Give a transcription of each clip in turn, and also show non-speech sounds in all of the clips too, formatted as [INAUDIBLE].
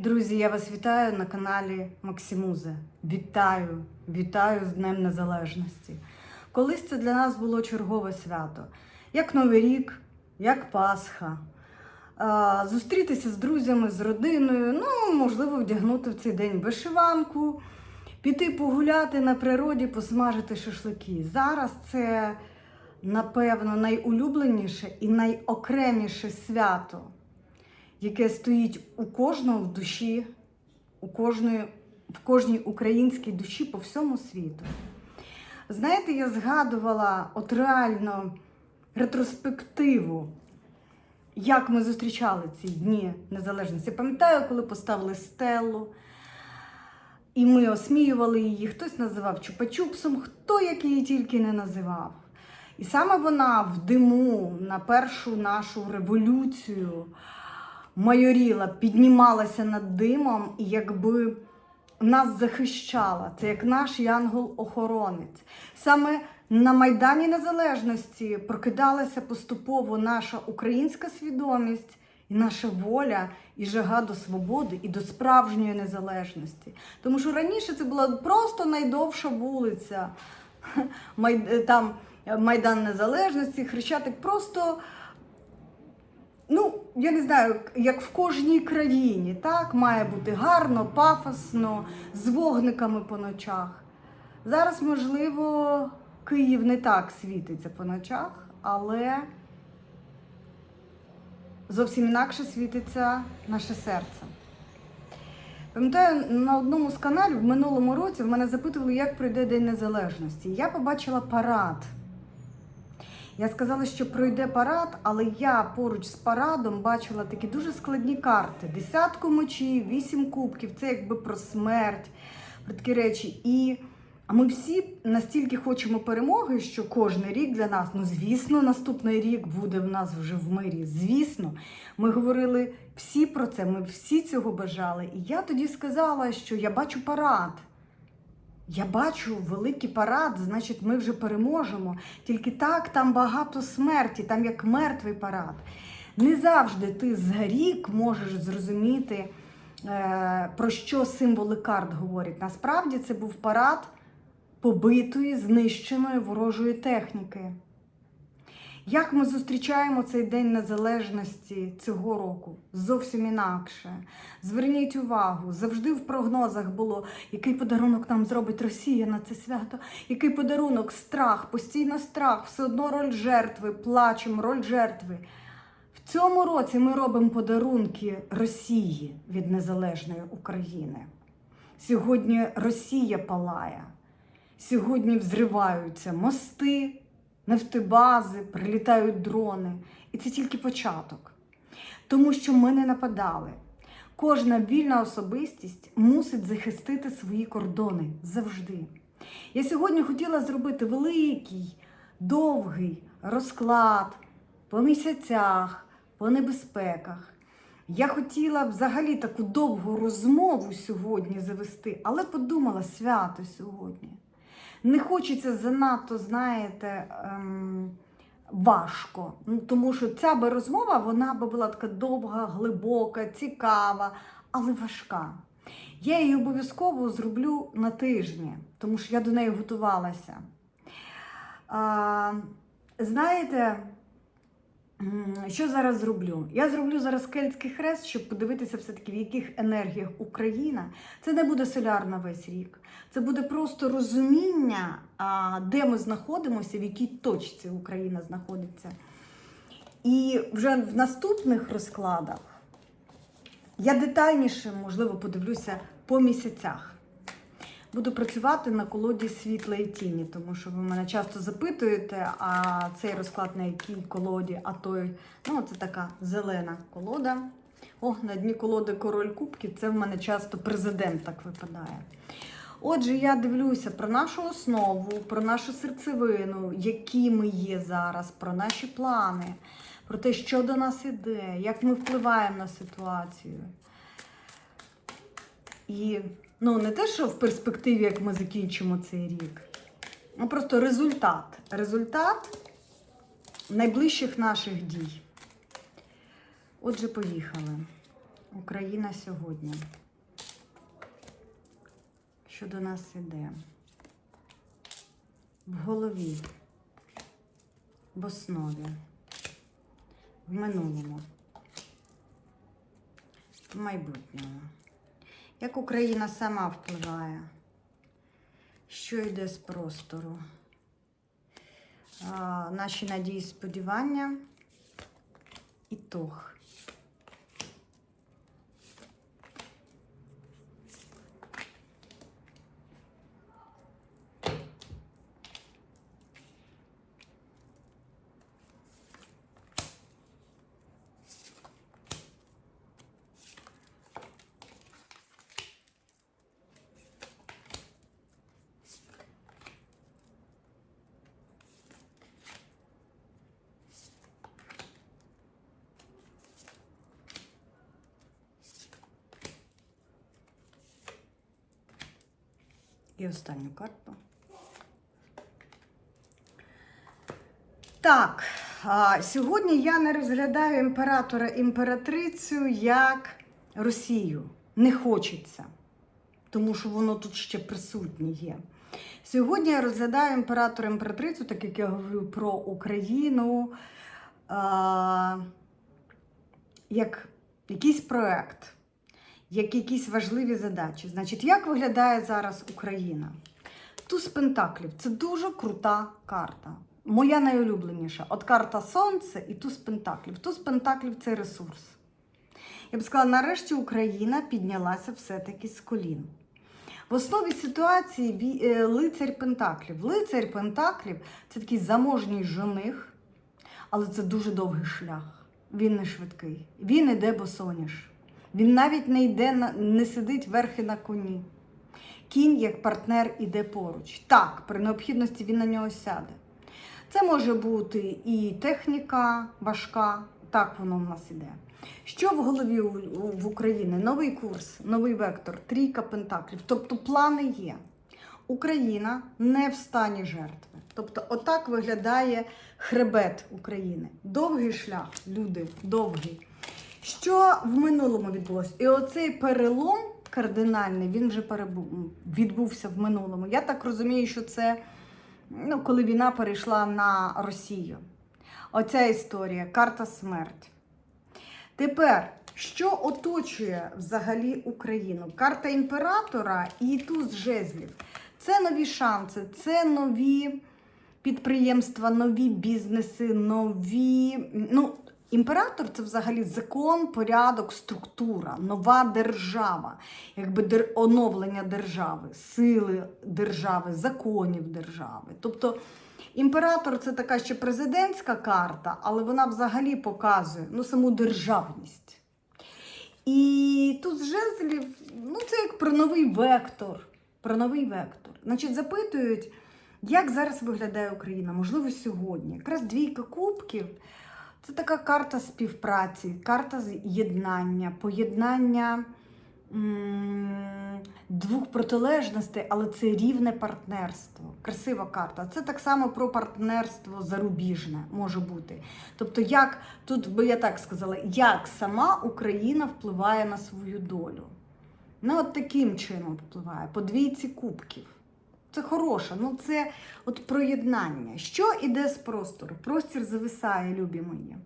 Друзі, я вас вітаю на каналі Максимузе. Вітаю, вітаю з Днем Незалежності. Колись це для нас було чергове свято, як Новий рік, як Пасха. Зустрітися з друзями, з родиною, ну, можливо, вдягнути в цей день вишиванку, піти погуляти на природі, посмажити шашлики. Зараз це, напевно, найулюбленіше і найокреміше свято яке стоїть у кожного в душі, у кожної, в кожній українській душі по всьому світу. Знаєте, я згадувала от реально ретроспективу, як ми зустрічали ці дні незалежності. Пам'ятаю, коли поставили стелу, і ми осміювали її, хтось називав чупа-чупсом, хто як її тільки не називав. І саме вона в диму на першу нашу революцію майоріла, піднімалася над димом і якби нас захищала. Це як наш янгол-охоронець. Саме на Майдані Незалежності прокидалася поступово наша українська свідомість. І наша воля і жага до свободи і до справжньої незалежності. Тому що раніше це була просто найдовша вулиця, [LAUGHS] там Майдан Незалежності, Хрещатик просто Ну, я не знаю, як в кожній країні, так, має бути гарно, пафосно, з вогниками по ночах. Зараз, можливо, Київ не так світиться по ночах, але зовсім інакше світиться наше серце. Пам'ятаю, на одному з каналів в минулому році в мене запитували, як пройде День Незалежності. Я побачила парад. Я сказала, що пройде парад, але я поруч з парадом бачила такі дуже складні карти: десятку мечів, вісім кубків. Це якби про смерть, про такі речі. І а ми всі настільки хочемо перемоги, що кожен рік для нас, ну звісно, наступний рік буде в нас вже в мирі. Звісно, ми говорили всі про це, ми всі цього бажали. І я тоді сказала, що я бачу парад. Я бачу великий парад, значить, ми вже переможемо. Тільки так, там багато смерті, там як мертвий парад. Не завжди ти з рік можеш зрозуміти, е, про що символи карт говорять. Насправді це був парад побитої, знищеної ворожої техніки. Як ми зустрічаємо цей День Незалежності цього року? Зовсім інакше. Зверніть увагу, завжди в прогнозах було, який подарунок нам зробить Росія на це свято, який подарунок, страх, постійно страх, все одно роль жертви, плачемо, роль жертви. В цьому році ми робимо подарунки Росії від незалежної України. Сьогодні Росія палає, сьогодні взриваються мости нефтебази, прилітають дрони. І це тільки початок. Тому що ми не нападали. Кожна вільна особистість мусить захистити свої кордони завжди. Я сьогодні хотіла зробити великий, довгий розклад по місяцях, по небезпеках. Я хотіла взагалі таку довгу розмову сьогодні завести, але подумала свято сьогодні. Не хочеться занадто, знаєте, ем, важко. Ну, Тому що ця би розмова вона би була така довга, глибока, цікава, але важка. Я її обов'язково зроблю на тижні, тому що я до неї готувалася. А, знаєте, що зараз зроблю? Я зроблю зараз кельтський хрест, щоб подивитися, все-таки, в яких енергіях Україна. Це не буде соляр на весь рік. Це буде просто розуміння, де ми знаходимося, в якій точці Україна знаходиться. І вже в наступних розкладах я детальніше, можливо, подивлюся по місяцях. Буду працювати на колоді світла і тіні, тому що ви мене часто запитуєте, а цей розклад на якій колоді, а той, ну, це така зелена колода. О, на дні колоди король кубків, це в мене часто президент так випадає. Отже, я дивлюся про нашу основу, про нашу серцевину, які ми є зараз, про наші плани, про те, що до нас іде, як ми впливаємо на ситуацію. І ну, не те, що в перспективі, як ми закінчимо цей рік, а просто результат. Результат найближчих наших дій. Отже, поїхали. Україна сьогодні. Що до нас іде? В голові, в основі, в минулому, в майбутньому. Як Україна сама впливає? Що йде з простору? Наші надії, сподівання, ітог. І останню карту. Так, сьогодні я не розглядаю імператора імператрицю як Росію. Не хочеться, тому що воно тут ще присутнє є. Сьогодні я розглядаю імператора імператрицю, так як я говорю про Україну, як якийсь проект як якісь важливі задачі. Значить, як виглядає зараз Україна? Туз Пентаклів це дуже крута карта. Моя найулюбленіша. От карта Сонце і туз Пентаклів. Туз Пентаклів це ресурс. Я б сказала, нарешті Україна піднялася все-таки з колін. В основі ситуації е, лицар Пентаклів. Лицар Пентаклів це такий заможній жених, але це дуже довгий шлях. Він не швидкий. Він іде босоніж. Він навіть не йде не сидить верхи на коні. Кінь як партнер іде поруч. Так, при необхідності він на нього сяде. Це може бути і техніка важка, так воно в нас іде. Що в голові в Україні? Новий курс, новий вектор, трійка пентаклів. Тобто плани є. Україна не в стані жертви. Тобто, отак виглядає хребет України. Довгий шлях, люди, довгий. Що в минулому відбулося? І оцей перелом кардинальний, він вже відбувся в минулому. Я так розумію, що це ну, коли війна перейшла на Росію. Оця історія, карта смерть. Тепер, що оточує взагалі Україну? Карта імператора і туз жезлів. Це нові шанси, це нові підприємства, нові бізнеси, нові. Ну, імператор це взагалі закон, порядок, структура, нова держава, якби дер... оновлення держави, сили держави, законів держави. Тобто імператор це така ще президентська карта, але вона взагалі показує ну, саму державність. І тут з жезлів, ну це як про новий вектор. Про новий вектор. Значить, запитують, як зараз виглядає Україна? Можливо, сьогодні. Якраз двійка кубків це така карта співпраці, карта єднання, поєднання двох протилежностей, але це рівне партнерство. Красива карта. Це так само про партнерство зарубіжне може бути. Тобто, як тут би я так сказала, як сама Україна впливає на свою долю. Ну, от таким чином впливає, по двійці кубків. Це хороше, ну це от проєднання. Що іде з простору? Простір зависає, любі мої.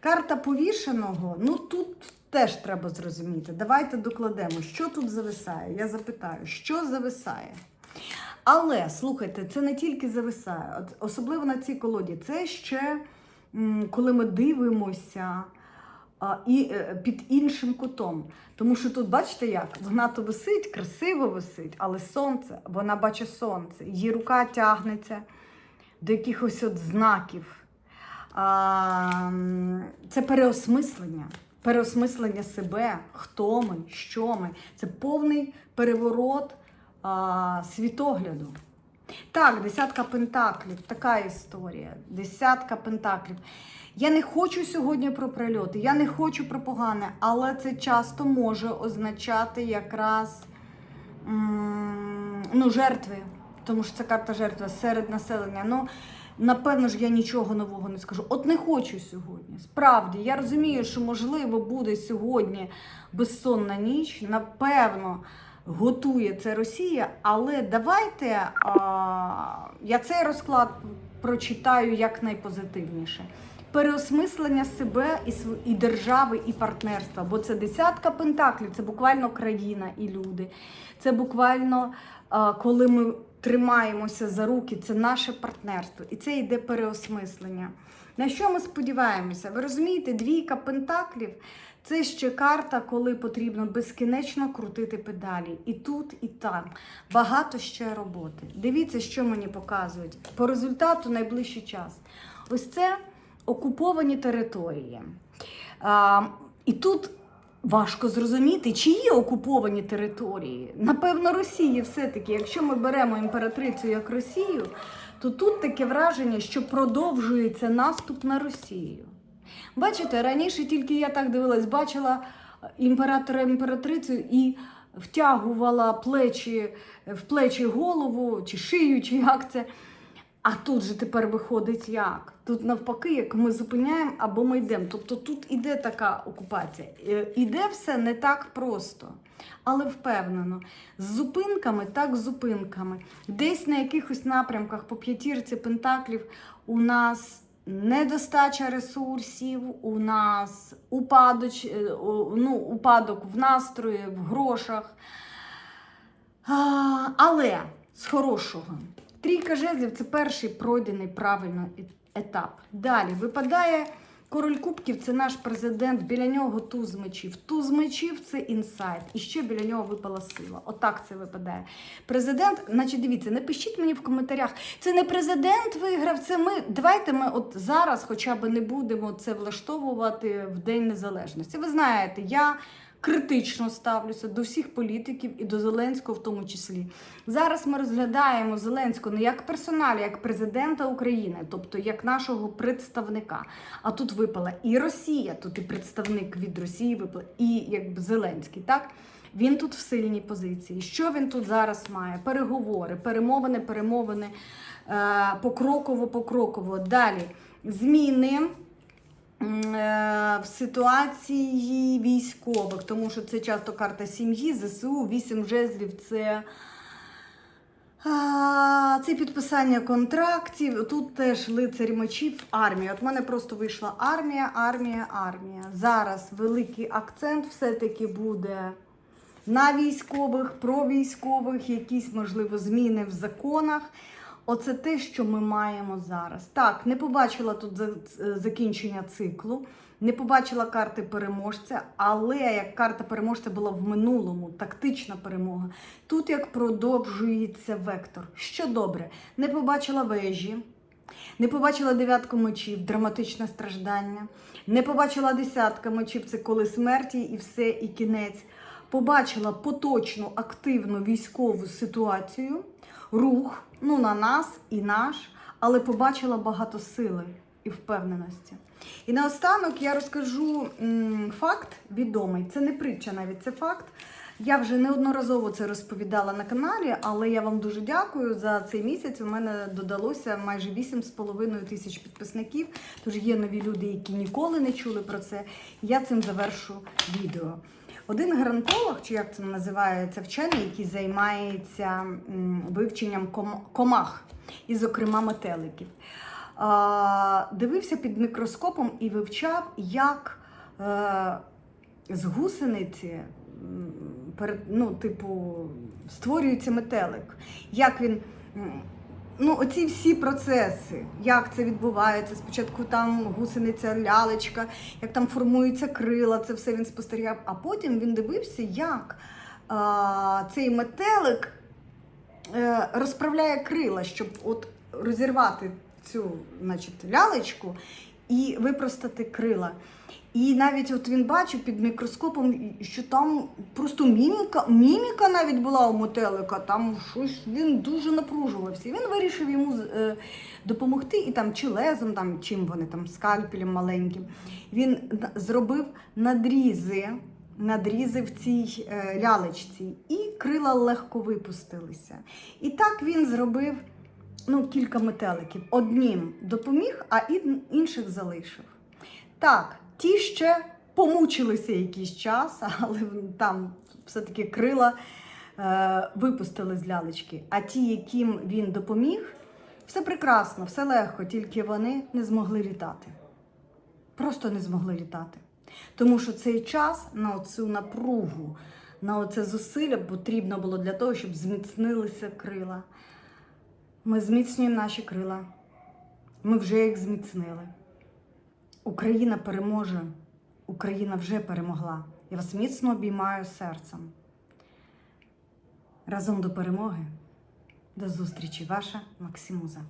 Карта повішеного, ну тут теж треба зрозуміти. Давайте докладемо, що тут зависає. Я запитаю, що зависає? Але слухайте, це не тільки зависає, особливо на цій колоді. Це ще коли ми дивимося і е, під іншим кутом. Тому що тут, бачите, як вона то висить, красиво висить, але сонце, вона бачить сонце, її рука тягнеться до якихось от знаків. Це переосмислення. Переосмислення себе, хто ми, що ми. Це повний переворот а, світогляду. Так, десятка пентаклів, така історія. Десятка пентаклів. Я не хочу сьогодні про прильоти, я не хочу про погане, але це часто може означати якраз ну, жертви, тому що це карта жертви серед населення. Ну, Напевно ж, я нічого нового не скажу. От не хочу сьогодні. Справді, я розумію, що можливо буде сьогодні безсонна ніч. Напевно, готує це Росія, але давайте а, я цей розклад прочитаю як найпозитивніше. Переосмислення себе і і держави, і партнерства. Бо це десятка пентаклів, це буквально країна і люди. Це буквально коли ми тримаємося за руки, це наше партнерство. І це йде переосмислення. На що ми сподіваємося? Ви розумієте, двійка пентаклів це ще карта, коли потрібно безкінечно крутити педалі. І тут, і там. Багато ще роботи. Дивіться, що мені показують. По результату найближчий час. Ось це окуповані території. А, і тут важко зрозуміти, чиї окуповані території. Напевно, Росії все-таки, якщо ми беремо імператрицю як Росію, то тут таке враження, що продовжується наступ на Росію. Бачите, раніше тільки я так дивилась, бачила імператора імператрицю і втягувала плечі в плечі голову чи шию, чи як це. А тут же тепер виходить як? Тут навпаки, як ми зупиняємо або ми йдемо. Тобто тут іде така окупація. Е, Іде все не так просто, але впевнено. З зупинками, так з зупинками. Десь на якихось напрямках по п'ятірці пентаклів у нас недостача ресурсів, у нас упадоч, е, ну, упадок в настрої, в грошах. Але з хорошого. Трійка жезлів це перший пройдений правильно етап. Далі випадає король кубків, це наш президент. Біля нього туз мечів. Туз мечів це інсайт. І ще біля нього випала сила. Отак це випадає. Президент, значить, дивіться, напишіть мені в коментарях. Це не президент виграв, це ми. Давайте ми от зараз хоча б не будемо це влаштовувати в День Незалежності. Ви знаєте, я критично ставлюся до всіх політиків і до Зеленського в тому числі. Зараз ми розглядаємо Зеленського не як персоналі, як президента України, тобто як нашого представника. А тут випала і Росія, тут і представник від Росії випала, і якби Зеленський, так? Він тут в сильній позиції. Що він тут зараз має? Переговори, перемовини, перемовини, е, покроково, покроково. Далі зміни е, в ситуації військових, тому що це часто карта сім'ї, ЗСУ, вісім жезлів це. Це підписання контрактів. Тут теж лицарі мечів, армія. От в мене просто вийшла армія, армія, армія. Зараз великий акцент все-таки буде на військових, про військових, якісь, можливо, зміни в законах. Оце те, що ми маємо зараз. Так, не побачила тут закінчення циклу, не побачила карти переможця, але як карта переможця була в минулому, тактична перемога. Тут як продовжується вектор. Що добре, не побачила вежі, не побачила дев'ятку мечів, драматичне страждання. Не побачила десятка мечів, це коли смерті і все, і кінець. Побачила поточну активну військову ситуацію, рух ну, на нас і наш, але побачила багато сили і впевненості. І наостанок я розкажу факт відомий. Це не притча навіть, це факт. Я вже неодноразово це розповідала на каналі, але я вам дуже дякую за цей місяць. У мене додалося майже 8,5 тисяч підписників. Тож є нові люди, які ніколи не чули про це. Я цим завершу відео. Один геронтолог, чи як це називається, вчений, який займається вивченням комах, і, зокрема, метеликів, дивився під мікроскопом і вивчав, як е, з гусениці ну, типу, створюється метелик. Як він. Ну, оці всі процеси, як це відбувається. Спочатку там гусениця, лялечка, як там формуються крила, це все він спостерігав. А потім він дивився, як а, цей метелик е, розправляє крила, щоб от розірвати цю значить, лялечку і випростати крила. І навіть от він бачив під мікроскопом, що там просто міміка, міміка навіть була у мотелика, там щось він дуже напружувався. І він вирішив йому е, допомогти і там чи лезом, там, чим вони там, скальпелем маленьким. Він зробив надрізи, надрізи в цій е, лялечці, і крила легко випустилися. І так він зробив ну, кілька метеликів. Однім допоміг, а інших залишив. Так, ті ще помучилися якийсь час, [LAUGHS] але там все-таки крила е, випустили з лялечки. А ті, яким він допоміг, все прекрасно, все легко, тільки вони не змогли літати. Просто не змогли літати. Тому що цей час на оцю напругу, на оце зусилля потрібно було для того, щоб зміцнилися крила. Ми зміцнюємо наші крила. Ми вже їх зміцнили. Україна переможе. Україна вже перемогла. Я вас міцно обіймаю серцем. Разом до перемоги. До зустрічі, ваша Максимуза.